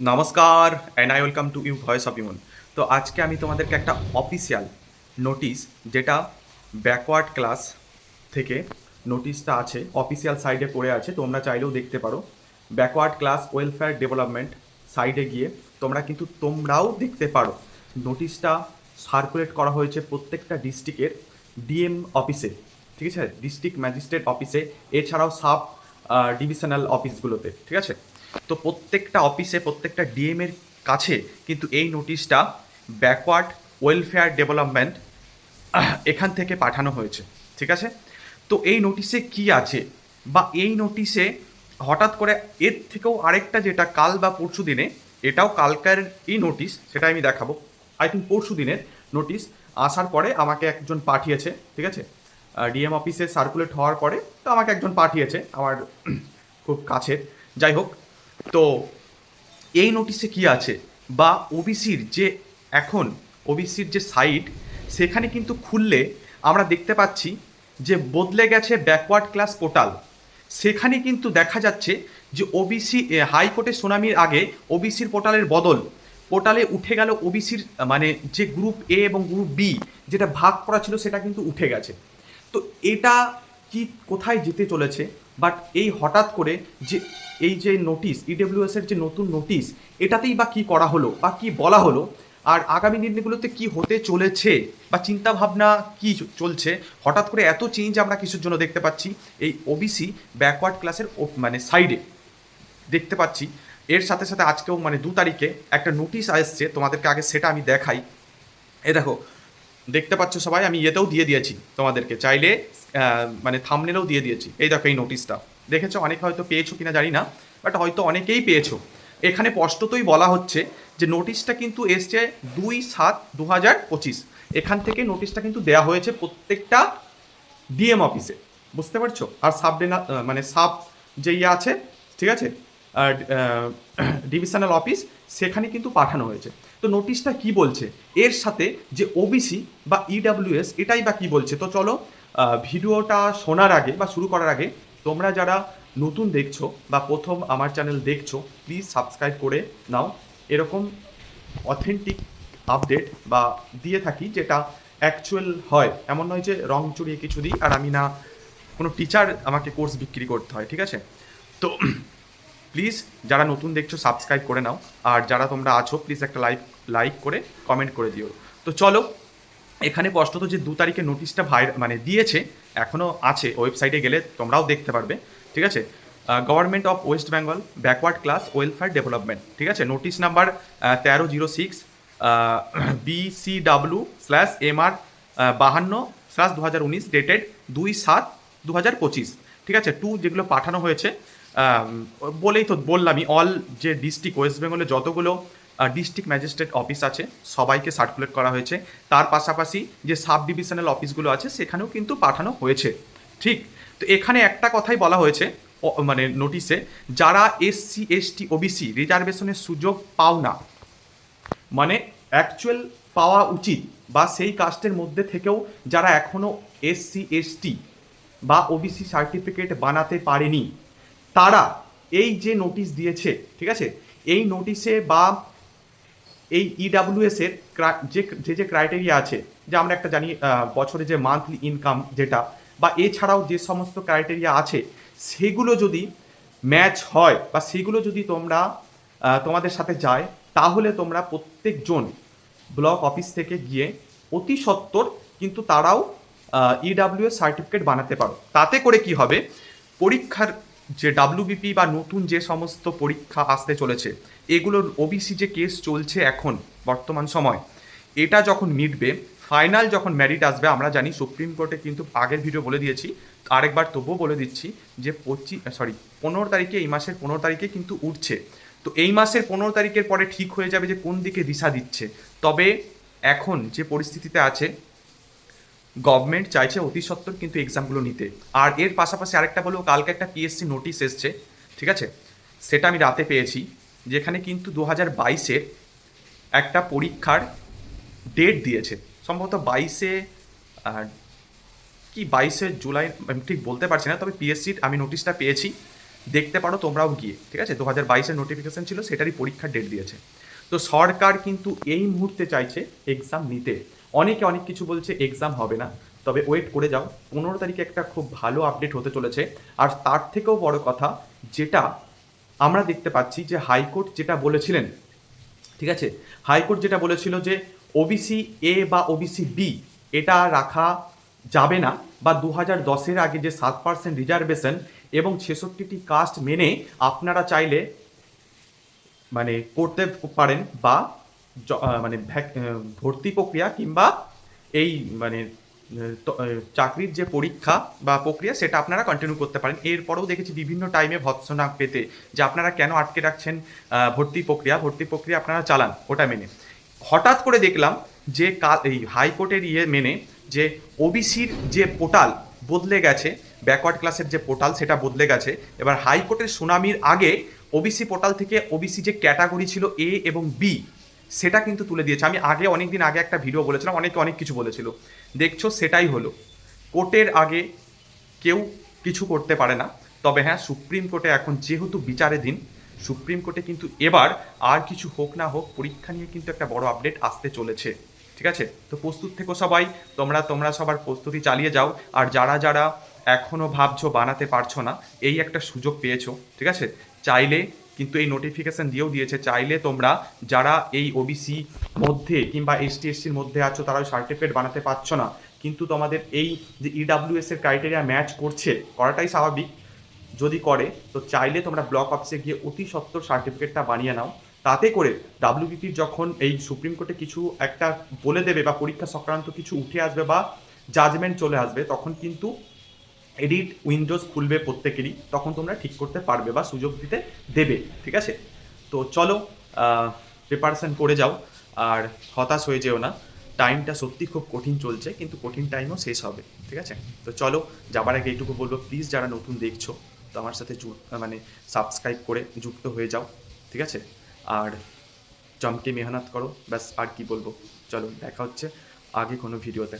নমস্কার and I welcome to you voice of Emon তো আজকে আমি তোমাদেরকে একটা অফিসিয়াল নোটিশ যেটা ব্যাকওয়ার্ড ক্লাস থেকে নোটিশটা আছে অফিসিয়াল সাইডে পড়ে আছে, তোমরা চাইলেও দেখতে পারো। ব্যাকওয়ার্ড ক্লাস ওয়েলফেয়ার ডেভেলপমেন্ট সাইডে গিয়ে তোমরা কিন্তু তোমরাও দেখতে পারো। নোটিশটা সার্কুলেট করা হয়েছে প্রত্যেকটা ডিস্ট্রিক্টের ডিএম অফিসে ঠিক আছে? ডিস্ট্রিক্ট ম্যাজিস্ট্রেট অফিসে এছাড়াও সাব ডিভিশনাল অফিসগুলোতে ঠিক আছে? তো প্রত্যেকটা অফিসে প্রত্যেকটা ডিএম এর কাছে কিন্তু এই নোটিশটা ব্যাকওয়ার্ড ওয়েলফেয়ার ডেভেলপমেন্ট এখান থেকে পাঠানো হয়েছে, ঠিক আছে? তো এই নোটিশে কি আছে? বা এই নোটিশে হঠাৎ করে এর থেকেও আরেকটা যেটা কাল বা পরশু দিনে, এটাও কালকার এই নোটিশ সেটা আমি দেখাবো। আই থিঙ্ক পরশু দিনের নোটিশ আসার পরে আমাকে একজন পাঠিয়েছে, ঠিক আছে? ডিএম অফিসে সার্কুলেট হওয়ার পরে তো আমাকে একজন পাঠিয়েছে আমার খুব কাছের। যাই হোক, তো এই নোটিশে কি আছে? বা ওবিসির যে এখন ওবিসির যে সাইট সেখানে কিন্তু খুললে আমরা দেখতে পাচ্ছি যে বদলে গেছে ব্যাকওয়ার্ড ক্লাস পোর্টাল সেখানে কিন্তু দেখা যাচ্ছে যে ওবিসি হাইকোর্টে সুনামির আগে ওবিসির পোর্টালের বদল। পোর্টালে উঠে গেল ওবিসির মানে যে গ্রুপ এ এবং গ্রুপ বি যেটা ভাগ করা ছিল সেটা কিন্তু উঠে গেছে। তো এটা কি কোথায় যেতে চলেছে? বাট এই হঠাৎ করে যে, এই যে নোটিশ ইডব্লিউএস এর যে নতুন নোটিশ এটাতেই বা কি করা হলো বা কি বলা হলো? আর আগামী দিনগুলোতে কি হতে চলেছে? বা চিন্তা ভাবনা কি চলছে? হঠাৎ করে এত চেঞ্জ আমরা কিছুর জন্য দেখতে পাচ্ছি। এই ওবিসি ব্যাকওয়ার্ড ক্লাসের মানে সাইডে দেখতে পাচ্ছি। এর সাথে সাথে আজকেও মানে দু তারিখে একটা নোটিশ আসছে। তোমাদেরকে আগে সেটা আমি দেখাই। এ দেখো দেখতে পাচ্ছ সবাই, আমি ইয়েতেও দিয়ে দিয়েছি তোমাদেরকে। চাইলে মানে থামনেলেও দিয়ে দিয়েছি। এই দেখো এই নোটিশটা দেখেছ? অনেকে হয়তো পেয়েছ কিনা জানি না বাট হয়তো অনেকেই পেয়েছ। এখানে স্পষ্টতই বলা হচ্ছে যে নোটিশটা কিন্তু এসছে দুই সাত দু হাজার পঁচিশ। এখান থেকে নোটিশটা কিন্তু দেওয়া হয়েছে প্রত্যেকটা ডিএম অফিসে বুঝতে পারছ? আর সাব মানে সাব যে ইয়ে আছে, ঠিক আছে? আর ডিভিশনাল অফিস সেখানে কিন্তু পাঠানো হয়েছে। তো নোটিশটা কি বলছে? এর সাথে যে ওবিসি বা ইডাব্লিউএস এটাই বা কি বলছে? তো চলো ভিডিওটা শোনার আগে বা শুরু করার আগে তোমরা যারা নতুন দেখছ বা প্রথম আমার চ্যানেল দেখছ প্লিজ সাবস্ক্রাইব করে নাও। এরকম অথেন্টিক আপডেট বা দিয়ে থাকি যেটা অ্যাকচুয়াল হয়। এমন নয় যে রং চড়িয়ে কিছু দিই আর আমি না কোনো টিচার আমাকে কোর্স বিক্রি করতে হয়, ঠিক আছে? তো প্লিজ যারা নতুন দেখছ সাবস্ক্রাইব করে নাও। আর যারা তোমরা আছো প্লিজ একটা লাইক লাইক করে কমেন্ট করে দিও। তো চলো, এখানে স্পষ্টত যে দু তারিখে নোটিশটা ভাই মানে দিয়েছে এখনও আছে। ওয়েবসাইটে গেলে তোমরাও দেখতে পারবে। ঠিক আছে? Government of West Bengal backward class welfare development ঠিক আছে? নোটিশ নাম্বার তেরো zero six BCW slash MR বাহান্ন স্ল্যাশ দু হাজার উনিশ ডেটেড দুই সাত দু হাজার পঁচিশ। ঠিক আছে? টু যেগুলো পাঠানো হয়েছে বলেই তো বললামই অল যে ডিস্ট্রিক্ট ওয়েস্ট বেঙ্গলে যতগুলো ডিস্ট্রিক্ট ম্যাজিস্ট্রেট অফিস আছে, সবাইকে সার্কুলেট করা হয়েছে। তার পাশাপাশি যে সাব ডিভিশনাল অফিসগুলো আছে, সেখানেও কিন্তু পাঠানো হয়েছে। ঠিক? তো এখানে একটা কথাই বলা হয়েছে মানে নোটিশে যারা এসসি এসটি ওবিসি রিজার্ভেশনের সুযোগ পাও না মানে অ্যাকচুয়াল পাওয়া উচিত বা সেই কাস্টের মধ্যে থেকেও যারা এখনও এসসি এসটি বা ওবিসি সার্টিফিকেট বানাতে পারেনি তারা এই যে নোটিশ দিয়েছে, ঠিক আছে? এই নোটিশে বা এই ইডাব্লিউএস এর যে যে যে ক্রাইটেরিয়া আছে, যে আমরা একটা জানি বছরে যে মান্থলি ইনকাম যেটা, বা এছাড়াও যে সমস্ত ক্রাইটেরিয়া আছে, সেগুলো যদি ম্যাচ হয়, বা সেগুলো যদি তোমরা তোমাদের সাথে যায়, তাহলে তোমরা প্রত্যেকজন ব্লক অফিস থেকে গিয়ে অতি সত্বর কিন্তু তারাও ইডাব্লিউএস সার্টিফিকেট বানাতে পারো। তাতে করে কি হবে? পরীক্ষার যে ডাব্লিউবিপি বা নতুন যে সমস্ত পরীক্ষা আসতে চলেছে, এগুলোর ওবিসি যে কেস চলছে এখন, বর্তমান সময়, এটা যখন মিটবে ফাইনাল যখন ম্যারিট আসবে, আমরা জানি সুপ্রিম কোর্টে কিন্তু আগের ভিডিও বলে দিয়েছি, আরেকবার তবুও বলে দিচ্ছি যে পঁচিশ সরি পনেরো তারিখে, এই মাসের পনেরো তারিখে কিন্তু উঠছে। তো এই মাসের পনেরো তারিখের পরে ঠিক হয়ে যাবে যে কোন দিকে দিশা দিচ্ছে। তবে এখন যে পরিস্থিতিতে আছে গভর্নমেন্ট চাইছে অতি সত্বর কিন্তু এক্সামগুলো নিতে। আর এর পাশাপাশি আরেকটা বলব, কালকে একটা পিএসসি নোটিশ এসছে, ঠিক আছে? সেটা আমি রাতে পেয়েছি, যেখানে কিন্তু দু হাজার বাইশের একটা পরীক্ষার ডেট দিয়েছে। সম্ভবত বাইশে কি বাইশে জুলাই, আমি ঠিক বলতে পারছি না, তবে পিএসসির আমি নোটিশটা পেয়েছি। দেখতে পারো তোমরাও গিয়ে, ঠিক আছে? দু হাজার বাইশের নোটিফিকেশান ছিল, সেটারই পরীক্ষার ডেট দিয়েছে। তো সরকার কিন্তু এই মুহূর্তে চাইছে এক্সাম নিতে। অনেকে অনেক কিছু বলছে এক্সাম হবে না। তবে ওয়েট করে যাও। পনেরো তারিখে একটা খুব ভালো আপডেট হতে চলেছে। আর তার থেকেও বড় কথা, যেটা আমরা দেখতে পাচ্ছি যে হাইকোর্ট যেটা বলেছিলেন, ঠিক আছে? হাইকোর্ট যেটা বলেছিল যে ওবিসি এ বা ওবিসি বি এটা রাখা যাবে না বা দু হাজার দশের আগে যে সাত পার্সেন্ট রিজার্ভেশন এবং ছেষট্টিটি কাস্ট মেনে আপনারা চাইলে মানে করতে পারেন বা মানে ভর্তি প্রক্রিয়া কিংবা এই মানে চাকরির যে পরীক্ষা বা প্রক্রিয়া সেটা আপনারা কন্টিনিউ করতে পারেন। এরপরেও দেখেছি বিভিন্ন টাইমে ভৎসনা পেতে যে আপনারা কেন আটকে রাখছেন ভর্তি প্রক্রিয়া ভর্তি প্রক্রিয়া আপনারা চালান ওটা মেনে। হঠাৎ করে দেখলাম যে কাল এই হাইকোর্টের ইয়ে মেনে যে ওবিসির যে পোর্টাল বদলে গেছে ব্যাকওয়ার্ড ক্লাসের যে পোর্টাল সেটা বদলে গেছে, এবার হাইকোর্টের সুনামির আগে ওবিসি পোর্টাল থেকে ওবিসি যে ক্যাটাগরি ছিল এ এবং বি সেটা কিন্তু তুলে দিয়েছে। আমি আগে অনেক দিন আগে একটা ভিডিও বলেছিলাম, অনেকে অনেক কিছু বলেছিল। দেখছ, সেটাই হলো। কোর্টের আগে কেউ কিছু করতে পারে না। তবে হ্যাঁ সুপ্রিম কোর্টে এখন যেহেতু বিচারে দিন, সুপ্রিম কোর্টে কিন্তু এবার আর কিছু হোক না হোক, পরীক্ষা নিয়ে কিন্তু একটা বড় আপডেট আসতে চলেছে। ঠিক আছে? তো প্রস্তুত থেকো সবাই। তোমরা তোমরা সবার প্রস্তুতি চালিয়ে যাও। আর যারা যারা এখনও ভাবছ, বানাতে পারছ না, এই একটা সুযোগ পেয়েছ, ঠিক আছে? চাইলে কিন্তু এই নোটিফিকেশন দিয়েও দিয়েছে, চাইলে তোমরা যারা এই ওবিসি মধ্যে কিংবা এসটি এসসির মধ্যে আছো, তারা ওই সার্টিফিকেট বানাতে পারছ না। কিন্তু তোমাদের এই যে ইডাব্লিউএস এর ক্রাইটেরিয়া ম্যাচ করছে, করাটাই স্বাভাবিক। যদি করে, তো চাইলে তোমরা ব্লক অফিসে গিয়ে অতি সত্তর সার্টিফিকেটটা বানিয়ে নাও। তাতে করে ডাব্লিউবিপির যখন এই সুপ্রিম কোর্টে কিছু একটা বলে দেবে বা পরীক্ষা সংক্রান্ত কিছু উঠে আসবে বা জাজমেন্ট চলে আসবে, তখন কিন্তু এডিট উইন্ডোজ খুলবে প্রত্যেকেরই, তখন তোমরা ঠিক করতে পারবে বা সুযোগ দিতে দেবে, ঠিক আছে? তো চলো প্রিপারেশান করে যাও, আর হতাশ হয়ে যেও না। টাইমটা সত্যি খুব কঠিন চলছে, কিন্তু কঠিন টাইমও শেষ হবে, ঠিক আছে? তো চলো, যাবার আগে এইটুকু বলব প্লিজ যারা নতুন দেখছ, তো আমার সাথে মানে সাবস্ক্রাইব করে যুক্ত হয়ে যাও, ঠিক আছে? আর জমকে মেহনত করো, ব্যাস, আর কি বলব? চলো, দেখা হচ্ছে আগে কোনো ভিডিওতে